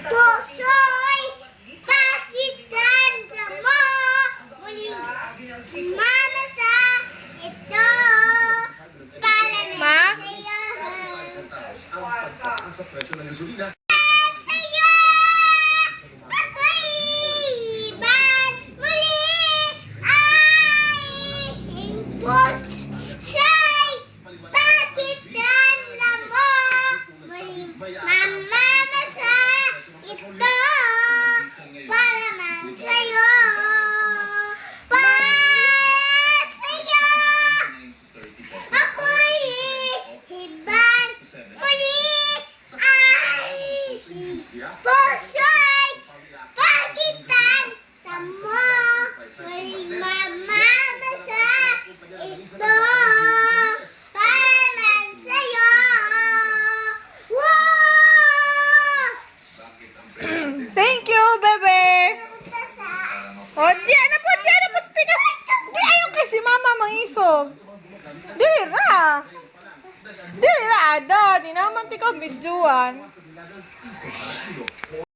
Puso'y pakitan sa mo muling mama sa ito para na sa'yo. Sa presyo ng gasolina Sa'yo! Ako'y iban muli ay post siya'y pakitan na mo muling mamamasa ito para man sa'yo. Para sa'yo! Ako'y iban muli ay puso'y pakitan sa mo muling mamamasa ito para man sa'yo. Thank you, bebe. O, diyan na po, diyan na po. Speak up. Di ayaw kay si mama mangisog. Dili ra. Dili ra, ada. Di naman tikaw bidyuan. 次は。